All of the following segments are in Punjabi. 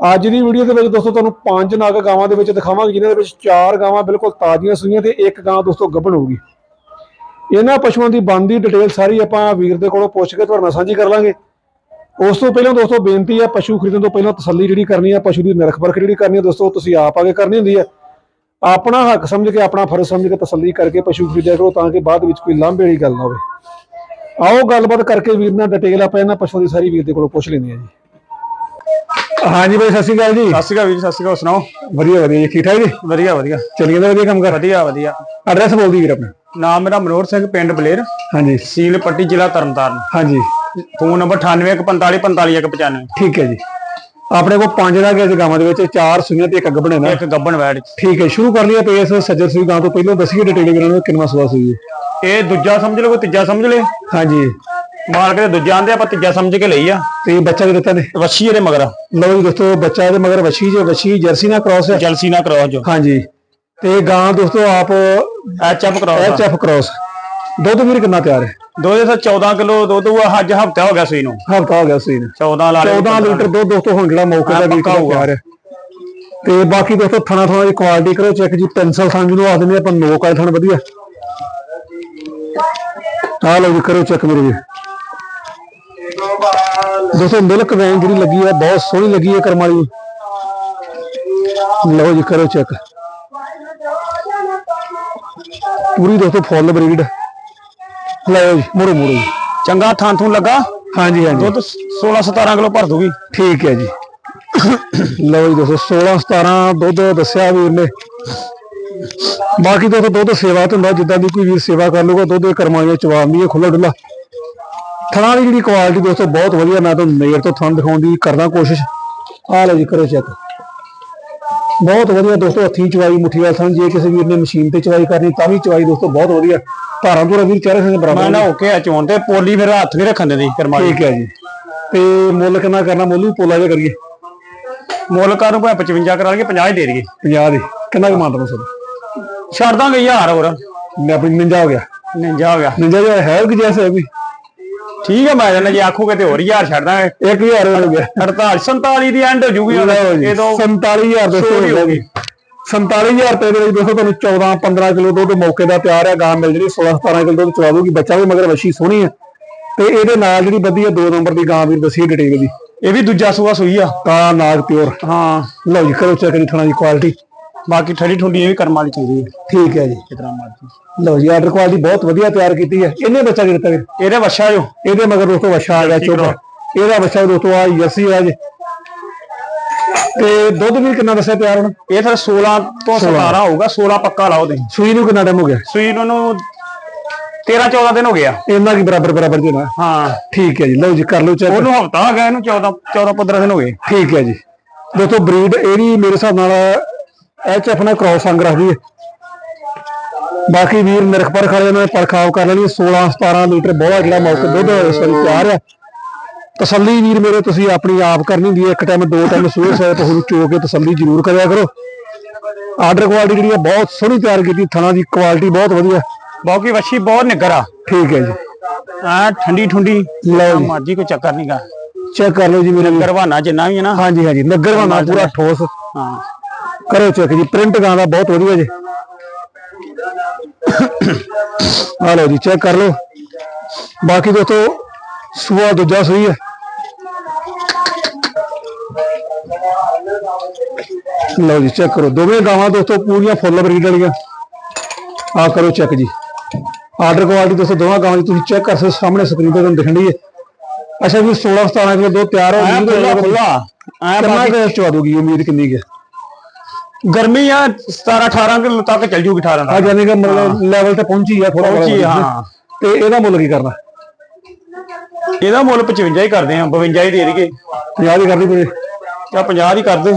ਅੱਜ ਦੀ ਵੀਡੀਓ ਦੇ ਵਿੱਚ ਦੋਸਤੋ ਤੁਹਾਨੂੰ ਪੰਜ ਨਗ ਗਾਵਾਂ ਦੇ ਵਿੱਚ ਦਿਖਾਵਾਂਗੇ, ਜਿਨ੍ਹਾਂ ਦੇ ਵਿੱਚ ਚਾਰ ਗਾਵਾਂ ਬਿਲਕੁਲ ਤਾਜ਼ੀਆਂ ਸੂਈਆਂ ਤੇ ਇੱਕ ਗਾਂ ਦੋਸਤੋ ਗੱਭਣ ਹੋਊਗੀ ਇਹਨਾਂ ਪਸ਼ੂਆਂ ਦੀ ਬਣਦੀ ਡਿਟੇਲ ਸਾਰੀ ਆਪਾਂ ਵੀਰ ਦੇ ਕੋਲੋਂ ਪੁੱਛ ਕੇ ਤੁਹਾਡੇ ਨਾਲ ਸਾਂਝੀ ਕਰ ਲਾਂਗੇ। ਉਸ ਤੋਂ ਪਹਿਲਾਂ ਦੋਸਤੋ ਬੇਨਤੀ ਹੈ, ਪਸ਼ੂ ਖਰੀਦਣ ਤੋਂ ਪਹਿਲਾਂ ਤਸੱਲੀ ਜਿਹੜੀ ਕਰਨੀ ਹੈ, ਪਸ਼ੂ ਦੀ ਨਿਰਖ ਪਰਖ ਜਿਹੜੀ ਕਰਨੀ ਹੈ, ਦੋਸਤੋ ਤੁਸੀਂ ਆਪ ਆਗੇ ਕਰਨੀ ਹੁੰਦੀ ਹੈ। ਆਪਣਾ ਹੱਕ ਸਮਝ ਕੇ, ਆਪਣਾ ਫਰਜ਼ ਸਮਝ ਕੇ ਤਸੱਲੀ ਕਰਕੇ ਪਸ਼ੂ ਖਰੀਦਿਆ ਕਰੋ ਤਾਂ ਕਿ ਬਾਅਦ ਵਿੱਚ ਕੋਈ ਲਾਂਭੇ ਵਾਲੀ ਗੱਲ ਨਾ ਹੋਵੇ। ਆਓ ਗੱਲਬਾਤ ਕਰਕੇ ਵੀਰ ਨਾਲ ਡਿਟੇਲ ਆਪਾਂ ਇਹਨਾਂ ਪਸ਼ੂਆਂ ਦੀ ਸਾਰੀ ਵੀਰ ਦੇ ਕੋਲੋਂ ਪੁੱਛ ਲੈਂਦੇ ਹਾਂ ਜੀ। ਹਾਂਜੀ ਬਾਈ ਸਤਿ ਸ਼੍ਰੀ ਅਕਾਲ ਜੀ। ਸਤਿ ਸ਼੍ਰੀ ਅਕਾਲ ਵੀਰ ਸਤਿ ਸ਼੍ਰੀ ਅਕਾਲ ਸੁਣਾਓ? ਵਧੀਆ ਵਧੀਆ ਜੀ ਠੀਕ ਠਾਕ ਜੀ? ਵਧੀਆ ਵਧੀਆ। ਚੱਲੀ ਜਾਂਦਾ ਵਧੀਆ ਕੰਮ ਕਰ। ਵਧੀਆ ਵਧੀਆ। ਐਡਰੈਸ ਬੋਲਦੀ ਵੀਰ ਆਪਣਾ। ਨਾਮ ਮੇਰਾ ਮਨੋਹਰ ਸਿੰਘ ਪਿੰਡ ਬਲੇਰ। ਹਾਂਜੀ। ਸੀਲ ਪੱਟੀ ਜ਼ਿਲ੍ਹਾ ਤਰਨਤਾਰਨ। ਹਾਂਜੀ। ਫੋਨ ਨੰਬਰ 9845455195 ਠੀਕ ਹੈ ਜੀ। ਆਪਣੇ ਕੋਲ ਪੰਜ ਦਾ ਗਿਆ ਗਾਵਾਂ ਦੇ ਵਿੱਚ ਚਾਰ ਸੂਈਆਂ ਤੇ ਇੱਕ ਗੱਭਣ ਹੈ ਨਾ ਇੱਕ ਗੱਬਣ ਵੈੜ ਠੀਕ ਹੈ ਸ਼ੁਰੂ ਕਰ ਲਈਏ ਪੇਸ ਸੱਜਰ ਸੂਈ ਗਾਂ ਤੋਂ ਪਹਿਲਾਂ ਦੱਸੀਏ ਡਿਟੇਲ ਵੀਰਾਂ ਨੂੰ ਕਿੰਨਾ ਸਵਾ ਸੂਈ ਇਹ ਦੂਜਾ ਸਮਝ ਲਓ ਤੀਜਾ ਸਮਝ ਲੈ ਹਾਂਜੀ। ਮਾਰਕ ਦੇ ਦੂਜਾ ਆਂਦੇ ਆਪਾਂ ਤੀਜਾ ਸਮਝ ਕੇ ਲਈ ਆ। ਤੇ ਬੱਚਾ ਵੀ ਦਿੱਤਾ ਨੇ? ਵੱਛੀ ਇਹਦੇ ਮਗਰ। ਲਓ ਜੀ ਦੋਸਤੋ ਬੱਚਾ ਇਹਦੇ ਮਗਰ ਵਸ਼ੀ ਜੇ ਵਸ਼ੀ ਜਰਸੀ ਨਾਲ ਕ੍ਰਾਸ ਹੈ। ਜਲਸੀ ਨਾ ਕਰਾਓ ਜੋ। ਹਾਂਜੀ। ਤੇ ਗਾਂ ਦੋਸਤੋ ਆਪ ਐਚ ਐਫ ਕਰਾਓ ਐਚ ਐਫ ਕ੍ਰਾਸ ਦੁੱਧ ਵੀਰ ਕਿੰਨਾ ਤਿਆਰ ਹੈ? ਦੋ ਦੇ 14 ਕਿਲੋ ਦੁੱਧ ਆ ਅੱਜ ਹਫਤਾ ਹੋ ਗਿਆ ਸੂਈ ਨੂੰ। ਹਫਤਾ ਹੋ ਗਿਆ ਨੂੰ। 14 ਲਾ ਲਿਓ 14 ਲੀਟਰ ਦੁੱਧ ਦੋਸਤੋ ਹੁਣ ਜਿਹੜਾ ਮੌਕੇ ਦਾ ਵੀਰ ਪੱਕਾ ਹੋਊਗਾ। ਤਿਆਰ ਹੈ। ਤੇ ਬਾਕੀ ਦੋਸਤੋ ਥਣਾ ਥਣਾ ਦੀ ਕੁਆਲਿਟੀ ਕਰੋ ਚੈੱਕ ਜੀ ਪੈਨਸਲ ਥਣ ਜਿਹਨੂੰ ਆਖ ਦਿੰਦੇ ਆਪਾਂ ਨੋਕ ਵਾਲੇ ਥਣ ਵਧੀਆ। ਆ ਲਓ ਜੀ ਕਰੋ ਚੈੱਕ ਮੇਰੇ ਵੀਰ। ਦੋਸਤੋ ਮਿਲਕ ਵੈਨ ਜਿਹੜੀ ਲੱਗੀ ਹੈ ਬਹੁਤ ਸੋਹਣੀ ਲੱਗੀ ਹੈ ਕਰਮ ਵਾਲੀ। ਲਓ ਜੀ ਕਰੋ ਚੈੱਕ ਪੂਰੀ ਦੋਸਤੋ ਫੁੱਲ ਬਰੀਡ ਲਓ ਜੀ ਮੋੜੋ ਮੋੜੋ ਜੀ। ਚੰਗਾ ਥਾਂ ਥੂੰ ਲੱਗਾ? ਹਾਂਜੀ ਹਾਂਜੀ। ਦੁੱਧ 16 17 ਕਿਲੋ ਭਰ ਦੂਗੀ। ਠੀਕ ਹੈ ਜੀ। ਲਓ ਜੀ ਦੋਸਤੋ 16 17 ਦੁੱਧ ਦੱਸਿਆ ਵੀਰ ਨੇ ਬਾਕੀ ਦੋਸਤੋ ਦੁੱਧ ਸੇਵਾ ਤੇ ਹੁੰਦਾ ਜਿੱਦਾਂ ਦੀ ਕੋਈ ਵੀਰ ਸੇਵਾ ਕਰ ਲੂਗਾ ਦੁੱਧ ਕਰਮਾਈਆਂ ਚਵਾਉਂਦੀ ਹੈ ਖੁੱਲਾ ਡੁੱਲਾ ਥਣਾ ਦੀ ਜਿਹੜੀ ਕੁਆਲਿਟੀ ਦੋਸਤੋ ਬਹੁਤ ਵਧੀਆ ਮੈਂ ਤੁਹਾਨੂੰ ਨੇੜ ਤੋਂ ਥਣ ਦਿਖਾਉਣ ਦੀ ਕਰਦਾ ਕੋਸ਼ਿਸ਼। ਆ ਲਓ ਜੀ ਕਰੋ ਚੈੱਕ ਬਹੁਤ ਵਧੀਆ ਦੋਸਤੋ ਹੱਥੀਂ ਚਵਾਈ ਮੁੱਠੀ ਵਾਲਾ ਥਣ ਜੇ ਕਿਸੇ ਵੀਰ ਨੇ ਮਸ਼ੀਨ ਤੇ ਚਵਾਈ ਕਰਨੀ ਤਾਂ ਵੀ ਚਵਾਈ ਦੋਸਤੋ ਬਹੁਤ ਵਧੀਆ। ਧਾਰਾਂ ਤੋਂ ਵੀਰ ਚਿਹਰੇ ਸੇ ਮੈਂ ਬਰਾਬਰ। ਨਾ ਹੋ ਕੇ ਆ ਚੋਣ ਤੇ ਪੋਲੀ ਫਿਰ ਹੱਥ ਨਹੀਂ ਰੱਖਣ ਦਿੰਦੀ ਕਰਮਾਲੀ। ਠੀਕ ਹੈ ਜੀ। ਤੇ ਮੁੱਲ ਕਿੰਨਾ ਕਰਨਾ ਮੁੱਲ? ਪੋਲਾ ਜਿਹਾ ਕਰੀਏ। ਮੁੱਲ ਕਾਰੂ ਭਾਵੇਂ 55 ਕਰਾ ਲਈਏ 50 ਹੀ ਦੇ ਦਈਏ। 50 ਦੀ। ਕਿੰਨਾ ਕੁ ਮੰਨਦਾ ਸਰ? ਛੱਡ ਦਾਂਗੇ ਯਾਰ ਹੋਰ। ਮੈਂ ਆਪਣੀ ਨਿੰਜਾ ਹੋ ਗਿਆ। ਨਿੰਜਾ ਹੋ ਗਿਆ। ਨਿੰਜਾ ਜੋ ਹੈ ਕਿ ਜੈਸੇ ਵੀ? ਠੀਕ ਹੈ ਮੈਂ ਜਾਣਾ ਜੇ ਆਖੋਗੇ ਤੇ ਹੋਰ ਯਾਰ ਛੱਡ ਦਾਂਗੇ। 1000 ਹੋ ਗਿਆ 48 47 ਦੀ ਐਂਡ ਹੋ ਜੂਗੀ ਇਹ ਦੋ 47000 ਦੇ ਛੋਟੀ ਹੋ ਗਈ। 47000 ਰੁਪਏ ਦੇ ਵਿੱਚ ਦੇਖੋ ਤੁਹਾਨੂੰ 14 15 ਕਿਲੋ ਦੁੱਧ ਮੌਕੇ ਦਾ ਤਿਆਰ ਹੈ ਗਾਂ ਮਿਲ ਜਿਹੜੀ 16 17 ਕਿਲੋ ਦੁੱਧ ਚਵਾ ਦੂਗੀ। ਬੱਚਾ ਵੀ ਮਗਰ ਵਸ਼ੀ ਸੋਹਣੀ ਹੈ ਤੇ ਇਹਦੇ ਨਾਲ ਜਿਹੜੀ ਵਧੀਆ ਦੋ ਨੰਬਰ ਦੀ ਗਾਂ ਵੀ ਦੱਸੀ ਡਿਟੇਲ ਦੀ। ਇਹ ਵੀ ਦੂਜਾ ਸੂਆ ਸੂਈ ਆ। ਤਾਂ ਨਾਗ ਪਿਓਰ। ਹਾਂ। ਲਓ ਜੀ ਕਰੋ ਚੈੱਕ ਦੀ ਥਣਾ ਦੀ ਕੁਆਲਿਟੀ ਬਾਕੀ ਠੰਡੀ ਠੁੰਡੀ ਇਹ ਵੀ ਕਰਮ ਵਾਲੀ ਚਾਹੀਦੀ ਹੈ ਠੀਕ ਹੈ ਜੀ। ਕਿਤਨਾ ਮਰਜ਼ੀ। ਲਓ ਜੀ ਆਰਡਰ ਕੁਆਲਿਟੀ ਬਹੁਤ ਵਧੀਆ ਤਿਆਰ ਕੀਤੀ ਹੈ। ਇਹਨੇ ਬੱਚਾ ਕੀ ਦਿੱਤਾ ਵੀਰ? ਇਹਦੇ ਵੱਛਾ ਜੋ ਇਹਦੇ ਮਗਰ ਦੋਸਤੋ ਵਛਾ ਆ ਗਿਆ ਚੋਬਾ। ਇਹਦਾ ਵਛਾ ਦੋਸਤੋ ਆ ਯਸੀ ਆ ਜੀ। ਤੇ ਦੁੱਧ ਵੀ ਕਿੰਨਾ ਦੱਸਿਆ ਤਿਆਰ ਹੁਣ? ਇਹ ਫਿਰ 16 ਤੋਂ 17 ਹੋਊਗਾ 16 ਪੱਕਾ ਲਾਓ ਤੁਸੀਂ। ਸੂਈ ਨੂੰ ਕਿੰਨਾ ਟਾਈਮ ਹੋ ਗਿਆ? ਸੂਈ ਨੂੰ ਨੂੰ 13 14 ਦਿਨ ਹੋ ਗਿਆ। ਇੰਨਾ ਕੀ ਬਰਾਬਰ ਬਰਾਬਰ ਜੀ ਨਾ। ਹਾਂ। ਠੀਕ ਹੈ ਜੀ ਲਓ ਜੀ ਕਰ ਲਓ ਚੈੱਕ ਉਹਨੂੰ ਹਫਤਾ ਹੋ ਗਿਆ ਇਹਨੂੰ 14 14 15 ਦਿਨ ਹੋ ਗਏ। ਠੀਕ ਹੈ ਜੀ। ਦੋਸਤੋ ਬਰੀਡ ਇਹਦੀ ਮੇਰੇ ਹਿਸਾਬ ਨਾਲ ਐਚ ਐਫ ਨਾਲ ਕ੍ਰਾਸ ਅੰਗ ਰੱਖਦੀ ਹੈ ਬਾਕੀ ਵੀਰ ਨਿਰਖ ਪਰਖ ਵਾਲੇ ਨੇ ਪਰਖਾਵ ਕਰ ਲੈਣੀ 16 17 ਲੀਟਰ ਬਹੁਤ ਜਿਹੜਾ ਮੌਕੇ ਦੁੱਧ ਇਸ ਵਾਰੀ ਤਿਆਰ ਆ ਤਸੱਲੀ ਵੀਰ ਮੇਰੇ ਤੁਸੀਂ ਆਪਣੀ ਆਪ ਕਰਨੀ ਹੁੰਦੀ ਹੈ ਇੱਕ ਟਾਈਮ ਦੋ ਟਾਈਮ ਸੂਏ ਸੂਏ ਪਸ਼ੂ ਨੂੰ ਚੋ ਕੇ ਤਸੱਲੀ ਜ਼ਰੂਰ ਕਰਿਆ ਕਰੋ। ਆਰਡਰ ਕੁਆਲਿਟੀ ਜਿਹੜੀ ਹੈ ਬਹੁਤ ਸੋਹਣੀ ਤਿਆਰ ਕੀਤੀ ਥਣਾ ਦੀ ਕੁਆਲਿਟੀ ਬਹੁਤ ਵਧੀਆ। ਬਾਕੀ ਵੱਛੀ ਬਹੁਤ ਨਿੱਗਰ ਆ। ਠੀਕ ਹੈ ਜੀ। ਆ ਠੰਡੀ ਠੁੰਡੀ ਲਓ ਮਰਜ਼ੀ ਕੋਈ ਚੱਕਰ ਨਹੀਂਗਾ ਚੈੱਕ ਕਰ ਲਓ ਜੀ ਮੇਰੇ। ਵੀਰ ਕਰਵਾਨਾ ਜਿੰਨਾ ਵੀ ਹੈ ਨਾ। ਹਾਂਜੀ ਹਾਂਜੀ ਨਗਰ ਵਾਲਾ ਪੂਰਾ ਠੋਸ। ਹਾਂ। ਕਰੋ ਚੈੱਕ ਜੀ ਪ੍ਰਿੰਟ ਗਾਂ ਦਾ ਬਹੁਤ ਵਧੀਆ ਜੀ। ਆ ਲਓ ਜੀ ਚੈੱਕ ਕਰ ਲਓ। ਬਾਕੀ ਦੋਸਤੋ ਸੂਆ ਦੂਜਾ ਸੂਈ ਹੈ। ਲਓ ਜੀ ਚੈੱਕ ਕਰੋ। ਦੋਵੇਂ ਗਾਵਾਂ ਦੋਸਤੋ ਪੂਰੀਆਂ ਫੁੱਲ ਬਰੀਡ ਵਾਲੀਆਂ। ਆ ਕਰੋ ਚੈੱਕ ਜੀ। ਆਰਡਰ ਕੁਆਲਿਟੀ ਦੋਸਤੋ ਦੋਵਾਂ ਗਾਵਾਂ ਦੀ ਤੁਸੀਂ ਚੈੱਕ ਕਰ ਸਕਦੇ ਸਾਹਮਣੇ ਸਕਰੀਨ ਤੇ ਤੁਹਾਨੂੰ ਦਿਖਣ ਡਈ ਹੈ। ਅੱਛਾ ਵੀ 16 17 ਕਿਲੋ ਦੁੱਧ ਤਿਆਰ ਹੋ ਗਈ ਖੁੱਲਾ ਐ ਬਾਕੀ ਚਵਾ ਦੂਗੀ ਉਮੀਦ ਕਿੰਨੀ ਹੈ। ਗਰਮੀ ਆ 17 18 ਕਿਲੋ ਤੱਕ ਚੱਲ ਜੂਗੀ 18 ਆ ਤੱਕ ਜਾਨੀ ਕਿ ਮਤਲਬ ਲੈਵਲ ਤੇ ਪਹੁੰਚੀ ਆ ਥੋੜਾ ਪਹੁੰਚੀ ਹਾਂ। ਤੇ ਇਹਦਾ ਮੁੱਲ ਕੀ ਕਰਨਾ? ਇਹਦਾ ਮੁੱਲ 55 ਹੀ ਕਰਦੇ ਆ 52 ਹੀ ਦੇ ਦੇਈਏ। 50 ਦੀ ਕਰਨੀ ਪਈ। ਜਾਂ 50 ਹੀ ਕਰ ਦੇ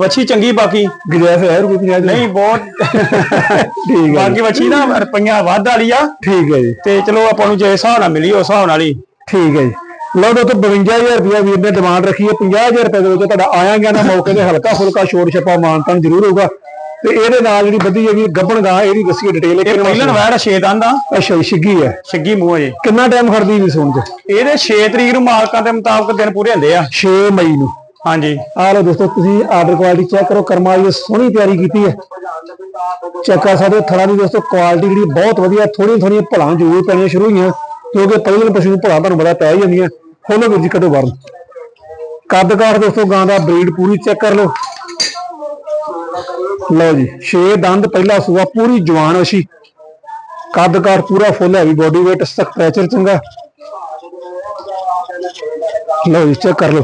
ਵੱਛੀ ਚੰਗੀ ਬਾਕੀ। ਗੁਜਾਇਸ਼ ਹੈ ਰੁਪਏ 50 ਨਹੀਂ ਬਹੁਤ। ਠੀਕ ਹੈ ਬਾਕੀ ਵੱਛੀ ਨਾ ਰੁਪਈਆ ਵੱਧ ਵਾਲੀ ਆ। ਠੀਕ ਹੈ ਜੀ। ਤੇ ਚਲੋ ਆਪਾਂ ਨੂੰ ਜੇ ਹਿਸਾਬ ਨਾਲ ਮਿਲੀ ਉਸ ਹਿਸਾਬ ਨਾਲ ਹੀ। ਠੀਕ ਹੈ ਜੀ। ਲਓ ਦੋਸਤੋ 52000 ਰੁਪਏ ਵੀਰ ਨੇ ਡਿਮਾਂਡ ਰੱਖੀ ਹੈ। 50000 ਰੁਪਏ ਦੇ ਵਿੱਚ ਤੁਹਾਡਾ ਆਇਆ ਗਿਆ ਨਾ ਮੌਕੇ ਤੇ ਹਲਕਾ ਫੁਲਕਾ ਛੋੜ ਛਪਾ ਮਾਨਤਾਨ ਜ਼ਰੂਰ ਹੋਊਗਾ। ਤੇ ਇਹਦੇ ਨਾਲ ਜਿਹੜੀ ਵਧੀ ਹੈਗੀ ਗੱਬਣ ਗਾਂ ਇਹਦੀ ਦੱਸੀ ਡਿਟੇਲ ਇਹ ਪਹਿਲਣ ਵੈੜ ਛੇ ਦੰਦ ਆ ਅੱਛਾ ਜੀ ਛਿੱਗੀ ਹੈ। ਛਿੱਗੀ ਮੂੰਹ ਜੇ। ਕਿੰਨਾ ਟਾਈਮ ਖੜਦੀ ਵੀ ਸੁਣ ਚ ਇਹਦੇ 6 ਤਰੀਕ ਨੂੰ ਮਾਲਕਾਂ ਦੇ ਮੁਤਾਬਕ ਦਿਨ ਪੂਰੇ ਹੁੰਦੇ ਆ। 6 ਮਈ ਨੂੰ। ਹਾਂਜੀ। ਆ ਲਓ ਦੋਸਤੋ ਤੁਸੀਂ ਆਰਡਰ ਕੁਆਲਿਟੀ ਚੈੱਕ ਕਰੋ। ਕਰਮਾ ਦੀ ਸੋਹਣੀ ਤਿਆਰੀ ਕੀਤੀ ਹੈ। ਚੈੱਕ ਕਰ ਸਕਦੇ ਹੋ ਥਣਾ ਦੀ ਦੋਸਤੋ ਕੁਆਲਿਟੀ ਜਿਹੜੀ ਬਹੁਤ ਵਧੀਆ ਥੋੜੀਆਂ ਥੋੜੀਆਂ ਭਲਾਂ ਜ਼ਰੂਰ ਪੈਣੀਆਂ ਸ਼ੁਰੂ ਹੋਈਆਂ। ਕਿਉਂਕਿ ਪਹਿਲੇ ਪਸ਼ੂ ਨੂੰ ਭਲਾਂ ਤੁਹਾਨੂੰ ਪਤਾ ਪੈ ਹੀ ਜਾਂਦੀਆਂ। ਖੋਲੋ ਵੀਰ ਜੀ ਕੱਦ ਕਾਠ ਦੋਸਤੋ ਗਾਂ ਦਾ ਬਰੀਡ ਪੂਰੀ ਚੈੱਕ ਕਰ ਲਓ। ਲਓ ਜੀ 6 ਦੰਦ ਪਹਿਲਾ ਸੂਆ ਪੂਰੀ ਜਵਾਨ ਅਸ਼ੀ। ਕੱਦ ਕਾਠ ਪੂਰਾ full heavy body weight structure ਚੰਗਾ। ਲਓ ਜੀ ਚੈੱਕ ਕਰ ਲਓ।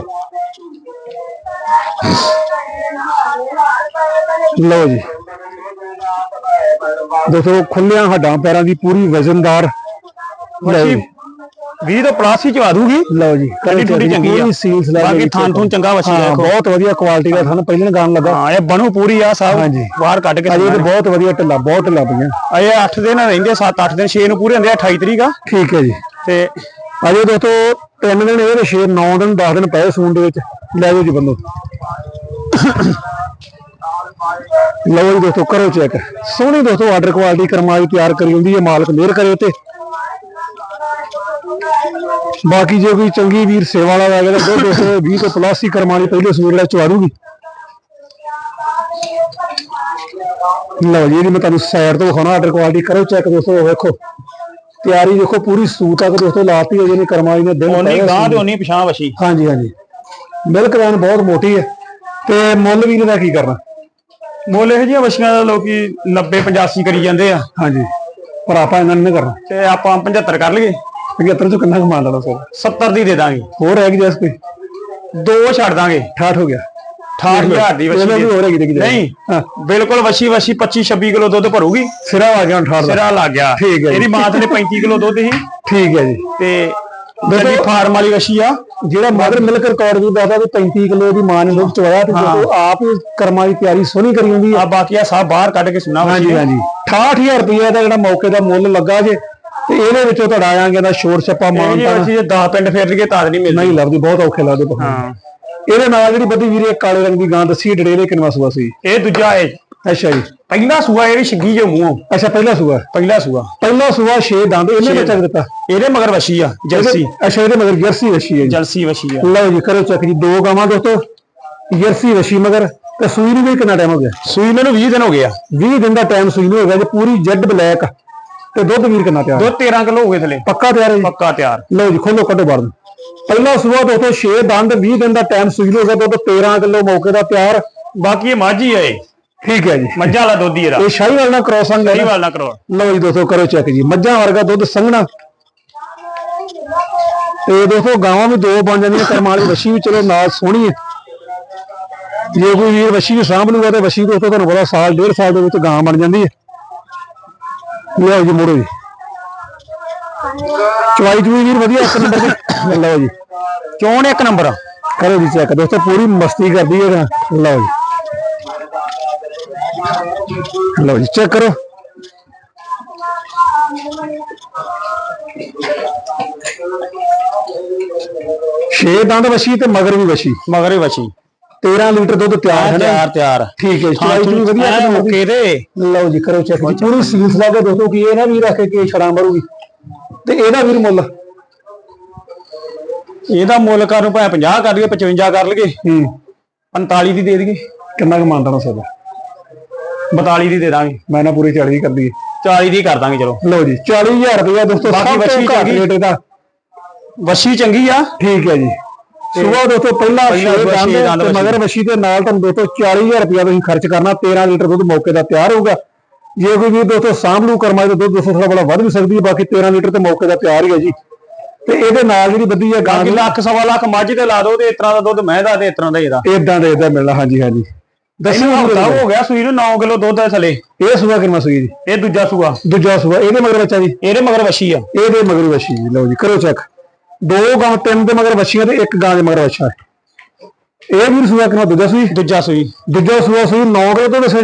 ਲਓ ਜੀ। ਦੇਖੋ ਖੁੱਲਿਆਂ ਹੱਡਾਂ ਪੈਰਾਂ ਦੀ ਪੂਰੀ ਵਜ਼ਨਦਾਰ। ਜੀ। 20 ਤੋਂ ਪਲੱਸ ਹੀ ਚਵਾ ਦੂਗੀ। ਲਓ ਜੀ ਕੱਲੀ ਟੁੱਟੀ ਚੰਗੀ ਆ। ਪੂਰੀ ਸੀਲਸ ਲੈ ਬਾਕੀ ਥਣ ਥੁਣ ਚੰਗਾ ਵੱਛੀ ਦਾ ਹਾਂ। ਬਹੁਤ ਵਧੀਆ ਕੁਆਲਿਟੀ ਦਾ ਥਣ ਪਹਿਲਾਂ ਗਾਣ ਲੱਗਾ। ਹਾਂ ਇਹ ਬਣੂ ਪੂਰੀ ਆ ਸਭ ਹਾਂਜੀ। ਬਾਹਰ ਕੱਢ ਕੇ ਅਜੇ ਬਹੁਤ ਵਧੀਆ ਢਿੱਲਾ ਬਹੁਤ ਢਿੱਲਾ ਪਈਆਂ। ਅਜੇ 8 ਦਿਨ ਰਹਿੰਦੇ 7-8 ਦਿਨ 6 ਨੂੰ ਪੂਰੇ ਹੁੰਦੇ ਆ 28 ਤਰੀਕ ਆ। ਠੀਕ ਹੈ ਜੀ। ਤੇ ਅਜੇ ਦੋਸਤੋ ਤਿੰਨ ਦਿਨ ਇਹਦੇ 6 9 ਦਿਨ 10 ਦਿਨ ਪਏ ਸੂਣ ਦੇ ਵਿੱਚ। ਲੈ ਜਾਓ ਜੀ ਬੰਦੋ। ਲਓ ਜੀ ਦੋਸਤੋ ਕਰੋ ਚੈੱਕ ਸੋਹਣੀ ਦੋਸਤੋ ਆਰਡਰ ਕੁਆਲਿਟੀ ਕਰਮਾਈ ਤਿਆਰ ਕਰੀ ਹੁੰਦੀ ਹੈ ਮਾਲਕ ਮਿਹਰ ਕਰੇ ਤੇ ਬਾਕੀ ਜੇ ਕੋਈ ਚੰਗੀ ਵੀਰ ਸੇਵਾ ਵਾਲਾ ਆ ਗਿਆ ਤਾਂ ਦੋ ਦੋਸਤੋ 20 ਤੋਂ ਪਲੱਸ ਹੀ ਕਰਮਾਣੀ ਪਹਿਲੇ ਸੂਰ ਲੈ ਚਵਾ ਦੂਗੀ ਲਓ ਜੀ ਇਹਦੀ ਮੈਂ ਤੁਹਾਨੂੰ ਸਾਈਡ ਤੋਂ ਵਿਖਾਉਣਾ ਆਰਡਰ ਕੁਆਲਿਟੀ ਕਰੋ ਚੈੱਕ ਦੋਸਤੋ ਵੇਖੋ। ਤਿਆਰੀ ਦੇਖੋ ਪੂਰੀ ਸੂਤ ਤੱਕ ਦੋਸਤੋ ਲਾਤੀ ਅਜੇ ਨੇ ਕਰਮਾਈ ਨੇ ਦਿਨ ਆ ਗਾਂ ਤੇ ਉਨੀ ਪਛਾਂ ਵਛੀ ਹਾਂਜੀ ਹਾਂਜੀ। ਮਿਲਕ ਵੈਨ ਬਹੁਤ ਮੋਟੀ ਹੈ ਤੇ ਮੁੱਲ ਵੀ ਇਹਦਾ ਕੀ ਕਰਨਾ? ਮੁੱਲ ਇਹ ਜਿਹੀਆਂ ਵਛੀਆਂ ਦਾ ਲੋਕੀ 90 85 ਕਰੀ ਜਾਂਦੇ ਆ। ਹਾਂਜੀ ਪਰ ਆਪਾਂ ਇਹਨਾਂ ਨੇ ਕਰਨਾ। ਤੇ ਆਪਾਂ 75 ਕਰ ਲਈਏ। 75 ਚੋਂ ਕਿੰਨਾ ਕਮਾ ਲੈਣਾ ਸਰ? 70 ਦੀ ਦੇ ਦਾਂਗੇ। ਹੋਰ ਹੈ ਕਿ ਜੈਸ ਕੋਈ? ਦੋ ਛੱਡ ਦਾਂਗੇ। 68 ਹੋ ਗਿਆ। 68000 ਦੀ ਇਹਨਾਂ ਵਛੀ ਵੀ ਹੋਰ ਹੈਗੀ ਦੇਖੀ ਨਹੀਂ ਬਿਲਕੁਲ ਵਛੀ ਵਛੀ 25 26 ਕਿਲੋ ਦੁੱਧ ਭਰੂਗੀ। ਸਿਰਾ ਆ ਗਿਆ 68 ਦਾ। ਸਿਰਾ ਲੱਗ ਗਿਆ। ਠੀਕ ਹੈ। ਇਹਦੀ ਮਾਂ ਤੇ 35 ਕਿਲੋ ਦੁੱਧ ਸੀ। ਠੀਕ ਹੈ ਜੀ। ਤੇ ਜਿਹੜੀ ਫਾਰਮ ਵਾਲੀ ਵਛੀ ਆ। ਜਿਹੜਾ ਮਦਰ ਮਿਲਕ ਰਿਕਾਰਡ ਵੀ ਦੱਸਦਾ ਵੀ 35 ਕਿਲੋ ਦੀ ਮਾਂ ਨੇ ਦੁੱਧ ਚਵਾਇਆ ਤੇ ਜਦੋਂ ਆਪ ਹੀ ਕਰਮਾਂ ਦੀ ਤਿਆਰੀ ਸੋਹਣੀ ਕਰੀ ਹੁੰਦੀ ਆ। ਬਾਕੀ ਆ ਸਭ ਬਾਹਰ ਕੱਢ ਕੇ ਸੁਣਾ ਹਾਂਜੀ ਹਾਂਜੀ। 68000 ਰੁਪਏ ਦਾ ਜਿਹੜਾ ਮੌਕੇ ਦਾ ਮੁੱਲ ਲੱਗਾ ਜੇ ਤੇ ਇਹਦੇ ਵਿੱਚੋਂ ਤੁਹਾਡਾ ਆਇਆਂਗੇ ਦਾ ਸ਼ੋਰ ਛੱਪਾ ਮਾਨਤਾ ਵਛੀ ਜੇ 10 ਪਿੰਡ ਫੇਰ ਲਈਏ ਤਾਂ ਨਹੀਂ ਮਿਲਦੀ। ਨਹੀਂ ਲੱਭਦੀ ਬਹੁਤ ਔਖੇ ਲੱਗਦੇ ਹਾਂ। ਇਹਦੇ ਨਾਲ ਜਿਹੜੀ ਬੱਦੀ ਵੀਰੇ ਕਾਲੇ ਰੰਗ ਦੀ ਗਾਂ ਦੱਸੀ ਡੜੇਲੇ ਕਿੰਨਾ ਸੂਆ ਸੀ? ਇਹ ਦੂਜਾ ਹੈ। ਅੱਛਾ ਜੀ। ਪਹਿਲਾ ਸੂਆ ਇਹ ਵੀ ਛਿੱਗੀ ਜੋ ਮੂੰਹੋਂ ਅੱਛਾ ਪਹਿਲਾ ਸੂਆ। ਪਹਿਲਾ ਸੂਆ। ਪਹਿਲਾ ਸੂਆ 6 ਦੰਦ ਇਹਨੇ ਬੱਚਾ ਦਿੱਤਾ? ਇਹਦੇ ਮਗਰ ਵਛੀ ਆ ਜਰਸੀ। ਅੱਛਾ ਇਹਦੇ ਮਗਰ ਜਰਸੀ ਵਸ਼ੀ ਹੈ ਜੀ। ਜਰਸੀ ਵਛੀ ਆ। ਲਓ ਜੀ ਕਰੋ ਚੱਕ ਜੀ ਦੋ ਗਾਵਾਂ ਦੋਸਤੋ। ਜਰਸੀ ਵਸ਼ੀ ਮਗਰ ਤੇ ਸੂਈ ਨੂੰ ਵੀ ਕਿੰਨਾ ਟਾਈਮ ਹੋ ਗਿਆ? ਸੂਈ ਮੈਨੂੰ 20 ਦਿਨ ਹੋ ਗਏ ਆ। 20 ਦਿਨ ਦਾ ਟਾਈਮ ਸੂਈ ਨੂੰ ਹੋ ਗਿਆ ਜੇ ਪੂਰੀ ਜੈਡ ਬਲੈਕ। ਤੇ ਦੁੱਧ ਵੀਰ ਕਿੰਨਾ ਤਿਆਰ? ਦੁੱਧ 13 ਕਿਲੋ ਹੋ ਗਏ ਥਲੇ। ਪੱਕਾ ਤਿਆਰ ਹੈ ਜੀ? ਪੱਕਾ ਤਿਆਰ। ਲਓ ਜੀ ਖੋਲੋ ਕੱਢੋ ਬਾਹਰ। ਪਹਿਲਾ ਸੂਆ ਦੋਸਤੋ 6 ਦੰਦ 20 ਦਿਨ ਦਾ ਟਾਈਮ ਸੂਈ ਹੋ ਗਿਆ ਦੁੱਧ 13 ਕਿਲੋ ਮੌਕੇ ਦਾ ਤਿਆਰ। ਬਾਕੀ ਇਹ ਮਾਝੀ ਇਹ। ਠੀਕ ਹੈ ਜੀ। ਮੱਝਾਂ ਵਾਲਾ ਦੁੱਧ ਹੀ ਇਹਦਾ। ਇਹ ਸ਼ਾਹੀ ਵਾਲ ਕ੍ਰੋਸਿੰਗ ਹੈ ਸਹੀ ਨਾ? ਵਾਲ ਨਾ ਕਰੋ ਲਓ ਜੀ ਦੋਸਤੋ ਕਰੋ ਚੈੱਕ ਜੀ। ਮੱਝਾਂ ਵਰਗਾ ਦੁੱਧ ਸੰਘਣਾ। ਤੇ ਦੋਸਤੋ ਗਾਵਾਂ ਵੀ ਦੋ ਬਣ ਜਾਂਦੀਆਂ ਕਰਮਾਂ ਵਾਲੀ ਵੱਛੀ ਵੀ ਚਲੋ ਨਾਲ ਸੋਹਣੀ ਹੈ। ਜੇ ਕੋਈ ਵੀਰ ਵੱਛੀ ਨੂੰ ਸਾਂਭ ਲੂਗਾ ਤੇ ਵੱਛੀ ਦੋਸਤੋ ਤੁਹਾਨੂੰ ਪਤਾ ਸਾਲ ਡੇਢ ਸਾਲ ਦੇ ਵਿੱਚ ਗਾਂ ਬਣ ਜਾਂਦੀ ਹੈ। ਲਓ ਜੀ ਮੋੜੋ ਜੀ। ਚਵਾਈ ਚੂਈ ਵੀਰ, ਵਧੀਆ ਇੱਕ ਨੰਬਰ ਦੀ। ਲਓ ਜੀ। ਚੋਣ ਇੱਕ ਨੰਬਰ ਕਰੋ ਜੀ ਚੈੱਕ। ਦੋਸਤੋ, ਪੂਰੀ ਮਸਤੀ ਕਰਦੀ ਹੈ ਲਓ ਜੀ। ਲਓ ਜੀ, ਚੈੱਕ ਕਰੋ। ਛੇ ਦੰਦ ਵਛੀ ਤੇ ਮਗਰ ਵੀ ਵਛੀ ਮਗਰ ਵੀ ਵਛੀ 13 ਲੀਟਰ ਦੁੱਧ ਤਿਆਰ ਹੈ ਨਾ ਤਿਆਰ ਤਿਆਰ। ਠੀਕ ਹੈ ਹਾਂ ਚਵਾਈ ਚੂਈ ਵਧੀਆ ਕਰਨੀ ਮੁੱਕੇ ਦੇ। ਲਓ ਜੀ ਕਰੋ ਚੈੱਕ ਪੂਰੀ ਸੀਲਸ ਲਾ ਕੇ ਦੋਸਤੋ ਕੀ ਇਹ ਨਾ ਵੀ ਰੱਖ ਕੇ ਛੜਾਂ ਮਾਰੂਗੀ। ਤੇ ਇਹਦਾ ਵੀਰ ਮੁੱਲ? ਇਹਦਾ ਮੁੱਲ ਕਰ ਨੂੰ ਭਾਵੇਂ 50 ਕਰ ਲਈਏ 55 ਕਰ ਲਈਏ। ਹੂੰ। 45 ਦੀ ਦੇ ਦਈਏ। ਕਿੰਨਾ ਕੁ ਮੰਨਦਾ ਸਦਾ 42 ਦੀ ਦੇ ਦਾਂਗੇ। ਮੈਂ ਨਾ ਪੂਰੀ 40 ਕਰ ਦਈਏ। 40 ਦੀ ਕਰ ਦਾਂਗੇ ਚਲੋ। ਲਓ ਜੀ 40000 ਰੁਪਇਆ ਦੋਸਤੋ ਬਾਕੀ ਸਭ ਤੋਂ ਵੱਛੀ ਘੱਟ ਚੰਗੀ। ਇਹਦਾ। ਵਛੀ ਚੰਗੀ ਆ। ਠੀਕ ਹੈ ਜੀ। ਸੁਬਾਹ ਦੋਸਤੋ ਪਹਿਲਾ ਦੰਦ ਤੇ। ਮਗਰ ਵਛੀ ਦੇ ਨਾਲ ਤੁਹਾਨੂੰ ਦੋਸਤੋ 40000 ਰੁਪਇਆ ਤੁਸੀਂ ਖਰਚ ਕਰਨਾ 13 ਲੀਟਰ ਦੁੱਧ ਮੌਕੇ ਦਾ ਤਿਆਰ ਹੋਊਗਾ। ਜੇ ਕੋਈ ਵੀ ਦੋਸਤੋ ਸਾਂਭਲੂ ਕਰਮਾਈ ਤਾਂ ਦੁੱਧ ਦੋਸਤੋ ਥੋੜਾ ਬੜਾ ਵੱਧ ਵੀ ਸਕਦੀ ਹੈ ਬਾਕੀ 13 ਲੀਟਰ ਤੇ ਮੌਕੇ ਦਾ ਤਿਆਰ ਹੀ ਹੈ ਜੀ। ਤੇ ਇਹਦੇ ਨਾਲ ਜਿਹੜੀ ਬੱਦੀ ਹੈ ਗਾਂ ਲੱਖ ਸਵਾ ਲੱਖ ਮੱਝ ਤੇ ਲਾ ਦੋ ਤੇ ਇਸ ਤਰ੍ਹਾਂ ਦਾ ਦੁੱਧ ਮੈਂ ਦਾ ਤੇ ਇਸ ਤਰ੍ਹਾਂ ਦਾ ਇਹਦਾ। ਇਦਾਂ ਦੇ ਇਦਾਂ ਮਿਲਣਾ ਹਾਂਜੀ ਹਾਂਜੀ। ਦੱਸੋ ਹਫਤਾ ਹੋ ਗਿਆ ਸੂਈ ਨੂੰ 9 ਕਿਲੋ ਦੁੱਧ ਹੈ ਥਲੇ। ਇਹ ਸੁਬਾ ਕਿੰਨਾ ਸੂਈ ਜੀ? ਇਹ ਦੂਜਾ ਸੂਆ। ਦੂਜਾ ਸੁਬਾ ਇਹਦੇ ਮਗਰ ਬੱਚਾ ਜੀ? ਇਹਦੇ ਮਗਰ ਵਛੀ ਆ। ਇਹਦੇ ਮਗਰ ਜੀ ਲਓ ਜੀ ਕਰੋ ਚੈੱਕ। ਦੋ ਗਾਂ ਤਿੰਨ ਦੇ ਮਗਰ ਵਛੀਆਂ ਤੇ ਇੱਕ ਗਾਂ ਦੇ ਮਗਰ ਵਛਾ ਇਹ ਵੀਰ ਸੂਆ ਕਿੰਨਾ ਦੂਜਾ ਸੂਈ? ਦੂਜਾ ਸੂਈ। ਦੂਜਾ ਸੂਆ ਸੂਈ 9 ਕਿਲੋ ਤੋਂ ਦੱਸੇ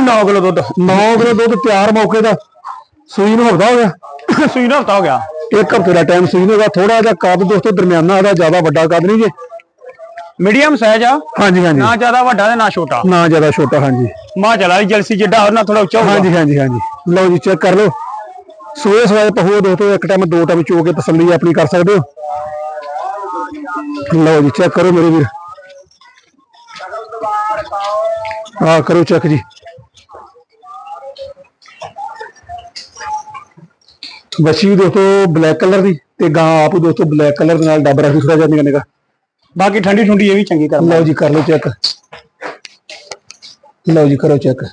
9 ਕਿਲੋ ਦੁੱਧ। 9 ਕਿਲੋ ਦੁੱਧ ਤਿਆਰ ਮੌਕੇ ਦਾ। ਸੂਈ ਨੂੰ ਹਫਤਾ ਹੋ ਗਿਆ। ਸੂਈ ਨਾ ਹਫਤਾ ਹੋ ਗਿਆ। ਇੱਕ ਹਫ਼ਤੇ ਦਾ ਟਾਈਮ ਸੂਈ ਨੂੰ ਦਾ ਥੋੜਾ ਜਿਹਾ ਕੱਦ ਦੋਸਤੋ ਦਰਮਿਆਨਾ ਇਹਦਾ ਜ਼ਿਆਦਾ ਵੱਡਾ ਕੱਦ ਨਹੀਂ ਜੇ। ਮੀਡੀਅਮ ਸਾਈਜ਼ ਆ। ਹਾਂਜੀ ਹਾਂਜੀ। ਨਾ ਜ਼ਿਆਦਾ ਵੱਡਾ ਤੇ ਨਾ ਛੋਟਾ। ਨਾ ਜ਼ਿਆਦਾ ਛੋਟਾ ਹਾਂਜੀ। ਮਾਂ ਚਲਾ ਜਲਸੀ ਜਿੱਡਾ ਹੋਰ ਨਾ ਥੋੜਾ ਉੱਚਾ ਹੋਊਗਾ। ਹਾਂਜੀ ਹਾਂਜੀ ਹਾਂਜੀ। ਲਓ ਜੀ ਚੈੱਕ ਕਰ ਲਓ। ਸੂਏ ਸਵਾਏ ਪਹੂ ਦੋਸਤੋ ਇੱਕ ਟਾਈਮ ਦੋ ਟਾਈਮ ਚੋ ਕੇ ਤਸੱਲੀ ਆਪਣੀ ਕਰ ਸਕਦੇ ਹੋ। ਲਓ ਜੀ ਚੈੱਕ ਕਰੋ ਮੇਰੇ ਵੀਰ। ਆ ਕਰੋ ਚੈੱਕ ਜੀ। ਬੱਚੀ ਵੀ ਦੋਸਤੋ ਬਲੈਕ ਕਲਰ ਦੀ ਤੇ ਗਾਂ ਆਪ ਦੋਸਤੋ ਬਲੈਕ ਕਲਰ ਦੇ ਨਾਲ ਡੱਬ ਰੱਖੀ ਥੋੜਾ ਜਿਹਾ ਨਿਕਾ ਨਿਕਾ। ਬਾਕੀ ਠੰਡੀ ਠੁੰਡੀ ਇਹ ਵੀ ਚੰਗੀ ਕਰ ਲਓ ਜੀ ਕਰ ਲਓ ਚੈੱਕ ਲਓ ਜੀ ਕਰੋ ਚੈੱਕ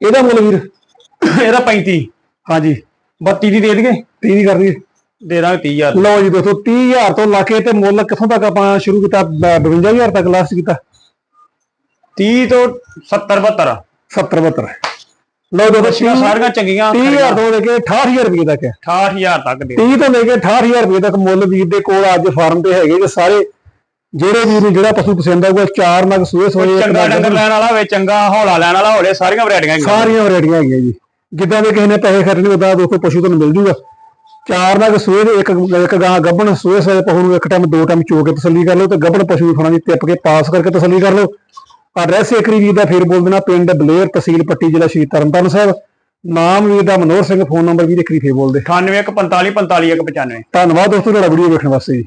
ਇਹਦਾ ਮੁੱਲ ਵੀਰ? ਇਹਦਾ 35 ਹਾਂਜੀ। 32 ਦੀ ਦੇ ਦੇਗੇ 30 ਦੀ ਕਰਦੀ ਦੇ ਦਾਂਗੇ 30000 ਲਓ ਜੀ ਦੋਸਤੋ 30000 ਤੋਂ ਲਾ ਕੇ ਤੇ ਮੁੱਲ ਕਿੱਥੋਂ ਤੱਕ ਆਪਾਂ ਸ਼ੁਰੂ ਕੀਤਾ? ਬ- 52000 ਤੱਕ ਲਾਸਟ ਕੀਤਾ। 30 ਤੋਂ 70 72 70 72 ਲਓ ਦੋਸਤੋ ਸਾਰੀਆਂ ਚੰਗੀਆਂ 30000 ਤੋਂ ਲੈ ਕੇ 68000 ਰੁਪਏ ਤੱਕ ਹੈ। 68000 ਤੱਕ ਦੇ 30 ਤੋਂ ਲੈ ਕੇ 68000 ਰੁਪਏ ਤੱਕ ਮੁੱਲ ਵੀਰ ਦੇ ਕੋਲ ਅੱਜ ਫਾਰਮ ਤੇ ਹੈਗੇ ਜੇ ਸਾਰੇ। ਜਿਹੜੇ ਵੀਰ ਨੂੰ ਜਿਹੜਾ ਪਸ਼ੂ ਪਸੰਦ ਆਊਗਾ ਚਾਰ ਨਗ ਸੂਏ ਸੋਏ ਚੰਗਾ ਡੰਗਰ ਲੈਣ ਵਾਲਾ ਹੋਵੇ ਚੰਗਾ ਹੌਲਾ ਲੈਣ ਵਾਲਾ ਹੋਵੇ ਸਾਰੀਆਂ ਵੈਰਾਈਟੀਆਂ ਹੈਗੀਆਂ। ਸਾਰੀਆਂ ਵੈਰਾਈਟੀਆਂ ਹੈਗੀਆਂ ਜੀ। ਜਿੱਦਾਂ ਦੇ ਕਿਸੇ ਨੇ ਪੈਸੇ ਖਰਚਣੇ ਉਦਾਂ ਦੋਸਤੋ ਪਸ਼ੂ ਤੁਹਾਨੂੰ ਮਿਲ ਜੂਗਾ। ਚਾਰ ਨਗ ਸੂਏ ਦੇ ਇੱਕ ਇੱਕ ਗਾਂ ਗੱਭਣ ਸੂਏ ਸੋਏ ਪਸ਼ੂ ਨੂੰ ਇੱਕ ਟਾਈਮ ਦੋ ਟਾਈਮ ਚੋ ਕੇ ਤਸੱਲੀ ਕਰ ਲਓ ਤੇ ਗੱਭਣ ਪਸ਼ੂ ਥੋੜਾ ਜਿਹਾ ਟਿੱਪ ਕੇ ਪਾਸ ਕਰਕੇ ਤਸੱਲੀ ਕਰ ਲਓ। ਐਡਰੈਸ ਏਕਰੀ ਵੀਰ ਦਾ ਫੇਰ ਬੋਲ ਦੇਣਾ ਪਿੰਡ ਬਲੇਰ ਤਹਿਸੀਲ ਪੱਟੀ ਜ਼ਿਲ੍ਹਾ ਸ਼੍ਰੀ ਤਰਨਤਾਰਨ ਸਾਹਿਬ। ਨਾਮ ਵੀਰ ਦਾ ਮਨੋਹਰ ਸਿੰਘ ਫੋਨ ਨੰਬਰ ਵੀ ਏਕਰੀ ਫੇਰ ਬੋਲਦੇ। 98 45 45 195 ਧੰਨਵਾਦ ਦੋਸਤੋ ਤੁਹਾਡਾ ਵੀਡੀਓ ਵੇਖਣ ਵਾਸਤੇ ਜੀ।